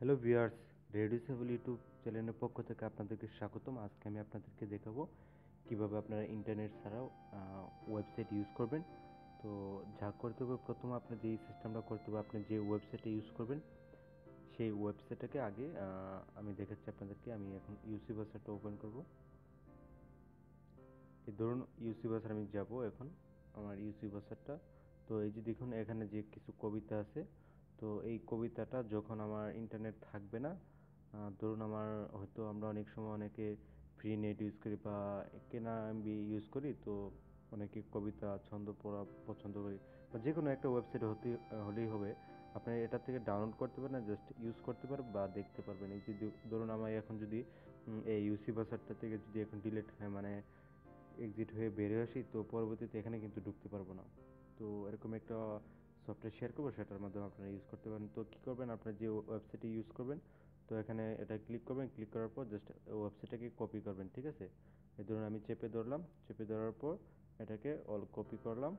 Hello viewers রেডিউসেবল YouTube চ্যানেলের পক্ষ থেকে আপনাদেরকে স্বাগতম। আজকে আমি আপনাদেরকে দেখাবো কীভাবে আপনারা ইন্টারনেট ছাড়াও ওয়েবসাইট ইউজ করবেন। তো যা করতে হবে, প্রথমে আপনি যেই সিস্টেমটা করতে হবে, আপনি যে ওয়েবসাইটে ইউজ করবেন, সেই ওয়েবসাইটটাকে আগে আমি দেখাচ্ছি আপনাদেরকে। আমি এখন ইউসি বাসারটা ওপেন করব। এই ধরুন ইউসি বাসার আমি যাব এখন, আমার ইউসি বাসারটা তো এই যে দেখুন, এখানে যে কিছু কবিতা আছে তো এই কবিতাটা যখন আমার ইন্টারনেট থাকবে না ধরুন আমার হয়তো আমরা অনেক সময় অনেকে ফ্রি নেট ইউজ করি বা কেনা এমবি ইউজ করি, তো অনেকে কবিতা, ছন্দ পড়া পছন্দ করি বা যে কোনো একটা ওয়েবসাইট হতে, হলেই হবে। আপনি এটা থেকে ডাউনলোড করতে পারেন জাস্ট ইউজ করতে পারবেন বা দেখতে পারবেন। এই যে ধরুন আমার এখন যদি এই ইউসি বাসারটা থেকে যদি এখন ডিলিট হয় মানে এক্সিট হয়ে বেরিয়ে আসি, তো পরবর্তীতে এখানে কিন্তু ঢুকতে পারব না। তো এরকম একটা সফটওয়্যার শেয়ার করব, সেটার মাধ্যমে আপনারা ইউজ করতে পারেন। তো কী করবেন? আপনার যে ওয়েবসাইটে ইউজ করবেন, তো এখানে এটা ক্লিক করবেন। ক্লিক করার পর জাস্ট ওয়েবসাইটটাকে কপি করবেন, ঠিক আছে? এই ধরুন আমি চেপে ধরলাম। চেপে ধরার পর এটাকে অল কপি করলাম।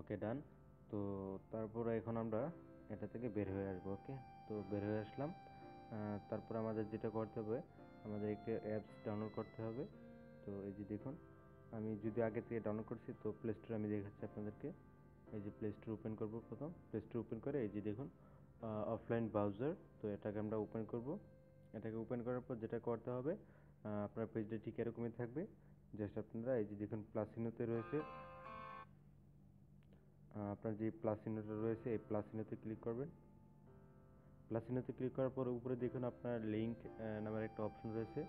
ওকে ডান তো তারপরে এখন আমরা এটা থেকে বের হয়ে আসব ওকে তো বের হয়ে আসলাম। তারপর আমাদের যেটা করতে হবে, আমাদের একটা অ্যাপস ডাউনলোড করতে হবে। তো এই যে দেখুন, আমি যদি আগে থেকে ডাউনলোড করছি, তো প্লে স্টোর আমি দেখাচ্ছি আপনাদেরকে। এই যে প্লে স্টোর ওপেন করব প্রথম। প্লে স্টোর ওপেন করে এই যে দেখুন অফলাইন ব্রাউজার তো এটাকে আমরা ওপেন করব। এটাকে ওপেন করার পর যেটা করতে হবে আপনার পেজটা ঠিক এরকমই থাকবে। জাস্ট আপনারা এই যে দেখুন প্লাস চিহ্নতে রয়েছে। আপনার যে প্লাস চিহ্নটা রয়েছে, এই প্লাস চিহ্নতে ক্লিক করবেন। প্লাস চিহ্নতে ক্লিক করার পর উপরে দেখুন আপনার লিঙ্ক নামের একটা অপশন রয়েছে।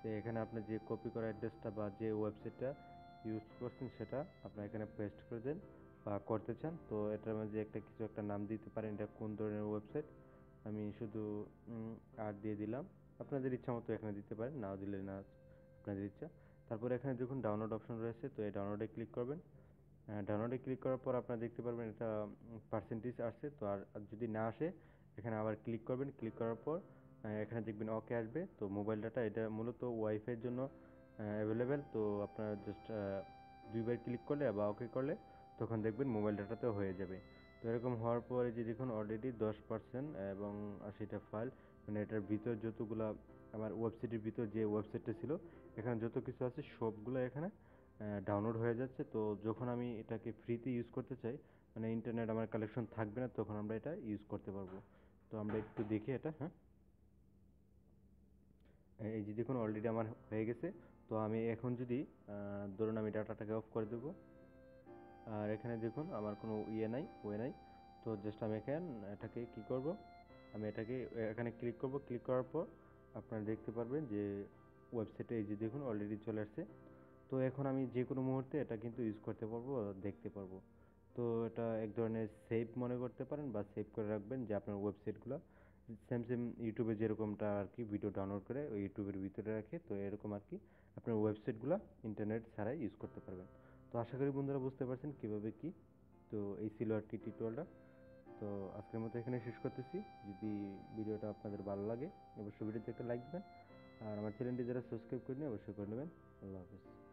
তো এখানে আপনার যে কপি করা অ্যাড্রেসটা বা যে ওয়েবসাইটটা ইউজ করছেন সেটা আপনার এখানে পেস্ট করে দেন। করতে চান, তো এটার মাঝে একটা কিছু একটা নাম দিতে পারেন, এটা কোন ধরনের ওয়েবসাইট আমি শুধু আর দিয়ে দিলাম। আপনাদের ইচ্ছা মতো এখানে দিতে পারেন, নাও দিলে না, আপনাদের ইচ্ছা। তারপর এখানে দেখুন ডাউনলোড অপশন রয়েছে, তো এই ডাউনলোডে ক্লিক করবেন। ডাউনলোডে ক্লিক করার পর আপনারা দেখতে পারবেন এটা পার্সেন্টেজ আসছে, তো আর যদি না আসে, এখানে আবার ক্লিক করবেন। ক্লিক করার পর এখানে দেখবেন ওকে আসবে, তো মোবাইল ডাটা এটা মূলত ওয়াইফাইয়ের জন্য অ্যাভেলেবেল তো আপনারা জাস্ট দুইবার ক্লিক করলে বা ওকে করলে তখন দেখবেন মোবাইল ডাটাতেও হয়ে যাবে। তো এরকম হওয়ার পরে যে দেখুন অলরেডি দশ পার্সেন্ট এবং আশিটা ফাইল মানে এটার ভিতর যতগুলা আমার ওয়েবসাইটের ভিতর যে ওয়েবসাইটটা ছিল, এখানে যত কিছু আছে সবগুলো এখানে ডাউনলোড হয়ে যাচ্ছে। তো যখন আমি এটাকে ফ্রিতে ইউজ করতে চাই মানে ইন্টারনেট আমার কালেকশন থাকবে না, তখন আমরা এটা ইউজ করতে পারব। তো আমরা একটু দেখি এটা হ্যাঁ। এই যে দেখুন অলরেডি আমার হয়ে গেছে। তো আমি এখন যদি ধরুন আমি ডাটাটাকে অফ করে দেবো। আর এখানে দেখুন, আমার কোনো ইয়ে নাই, ওয়ে নাই। তো জাস্ট আমি এখানে, এটাকে কি করব? আমি এটাকে এখানে ক্লিক করব। ক্লিক করার পর আপনারা দেখতে পারবেন যে ওয়েবসাইটে এই যে দেখুন অলরেডি চলে আসছে। তো এখন আমি যে কোনো মুহূর্তে এটা কিন্তু ইউজ করতে পারব দেখতে পারব। তো এটা এক ধরনের সেভ মনে করতে পারেন বা সেভ করে রাখবেন যে আপনার ওয়েবসাইটগুলো সেম সেম ইউটিউবে যেরকমটা আর কি ভিডিও ডাউনলোড করে ওই ইউটিউবের ভিতরে রাখে। তো এরকম আর কি আপনার ওয়েবসাইটগুলো ইন্টারনেট ছাড়াই ইউজ করতে পারবেন। তো আশা করি বন্ধুরা বুঝতে পারছেন কীভাবে কি। তো এই ছিল আর কি টিউটোরিয়ালটা তো আজকের মতো এখানে শেষ করতেছি। যদি ভিডিওটা আপনাদের ভালো লাগে, অবশ্যই ভিডিওতে একটা লাইক দেবেন। আর আমার চ্যানেলটি যারা সাবস্ক্রাইব করে করেনি অবশ্যই করে নেবেন। আল্লাহ হাফেজ।